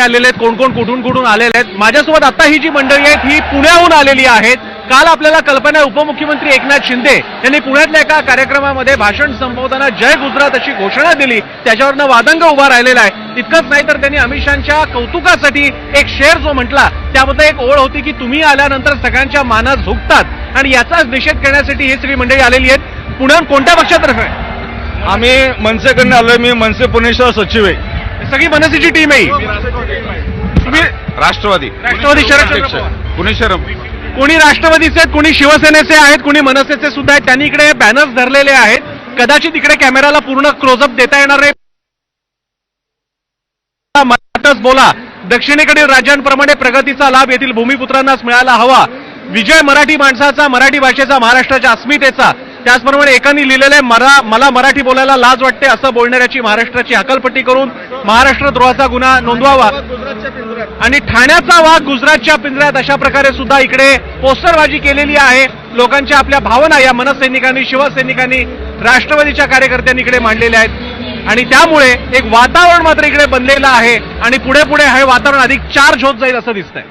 आलेले आहेत कोण कोण कुठून कुठून आलेले आहेत. माझ्यासोबत आता ही जी मंडळी आहेत ही पुण्याहून आलेली आहेत. काल आपल्याला कल्पना आहे, उपमुख्यमंत्री एकनाथ शिंदे यांनी पुण्यातल्या एका कार्यक्रमामध्ये भाषण संपवताना जय गुजरात अशी घोषणा दिली. त्याच्यावरनं वादंग उभा राहिलेला आहे. इतकंच नाही तर त्यांनी अमित शहाच्या कौतुकासाठी एक शेर जो म्हटला त्यामध्ये एक ओळ होती की तुम्ही आल्यानंतर सगळ्यांच्या मानात झुकतात. आणि याचाच निषेध करण्यासाठी ही सगळी मंडळी आलेली आहेत. पुण्याहून कोणत्या पक्षातर्फे? आम्ही मनसेकडनं आलोय. मी मनसे पुणे शहर सचिव आहे. सगळी मनसेची टीम आहे ही. तुम्ही राष्ट्रवादी. राष्ट्रवादी शरदचंद्र पवार. पुणे शहर कोणी राष्ट्रवादीचे आहेत कोणी शिवसेनेचे आहेत कोणी मनसेचे सुद्धा आहेत. त्यांनी इकडे बॅनर्स धरलेले आहेत. कदाचित इकडे कॅमेराला पूर्ण क्लोजअप देता येणार नाही मराठच बोला. दक्षिणेकडील राज्यांप्रमाणे प्रगतीचा लाभ येथील भूमिपुत्रांनाच मिळायला हवा. विजय मराठी माणसाचा मराठी भाषेचा महाराष्ट्राच्या अस्मितेचा. त्याचप्रमाणे एकानी लिहिलेलं आहे मरा मला मराठी बोलायला लाज वाटते असं बोलणाऱ्याची महाराष्ट्राची हकलपट्टी करून महाराष्ट्र द्रोहाचा गुन्हा नोंदवावा. आणि ठाण्याचा वाघ गुजरातच्या पिंजऱ्यात अशा प्रकारे सुद्धा इकडे पोस्टरबाजी केलेली आहे. लोकांच्या आपल्या भावना या मनसैनिकांनी शिवसैनिकांनी राष्ट्रवादीच्या कार्यकर्त्यांनी इकडे मांडलेल्या आहेत. आणि त्यामुळे एक वातावरण मात्र इकडे बनलेलं आहे. आणि पुढे पुढे हे वातावरण अधिक चार्ज होत जाईल असं दिसतंय.